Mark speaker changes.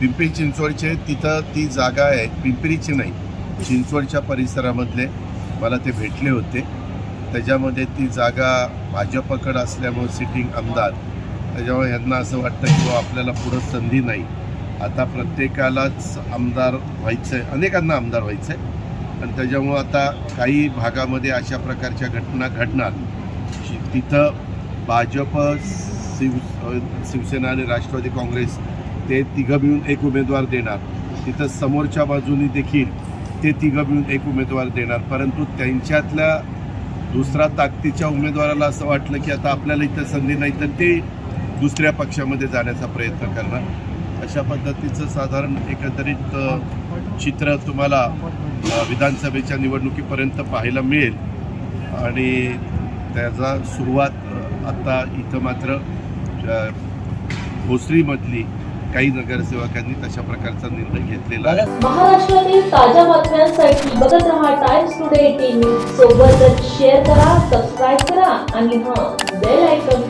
Speaker 1: पिंपरी चिंचवडचे तिथं ती जागा आहे. पिंपरीची नाही चिंचवडच्या परिसरामधले. मला ते भेटले होते. त्याच्यामध्ये ती जागा भाजपकडं असल्यामुळे सिटिंग आमदार. त्याच्यामुळे यांना असं वाटतं की आपल्याला पुढं संधी नाही. आता प्रत्येकालाच आमदार व्हायचं आहे अनेकांना आमदार व्हायचं आहे आणि त्याच्यामुळं आता काही भागामध्ये अशा प्रकारच्या घटना घडणार. की तिथं भाजप शिव शिवसेना आणि राष्ट्रवादी काँग्रेस ते तिघं मिळून एक उमेदवार देणार. तिथं समोरच्या बाजूनी देखील ते तिघं मिळून एक उमेदवार देणार. परंतु त्यांच्यातल्या दुसरा ताकदीच्या उमेदवाराला असं वाटलं की आता आपल्याला इथं संधी नाही तर ते दुसऱ्या पक्षामध्ये जाण्याचा प्रयत्न करणार. अशा पद्धतीचं साधारण एकंदरीत चित्र तुम्हाला विधानसभेच्या निवडणुकीपर्यंत पाहायला मिळेल. आणि त्याचा सुरुवात आत्ता आता इथं मात्र भोसरीमधली काही नगरसेवकांनी तशा प्रकारचा निर्णय घेतलेला आहे.
Speaker 2: महाराष्ट्रातील ताज्या बातम्यांसाठी बघत रहा टाइम्स टुडे टीव्ही सोबतच शेअर करा सबस्क्राईब करा आणि हा बेल आयकॉन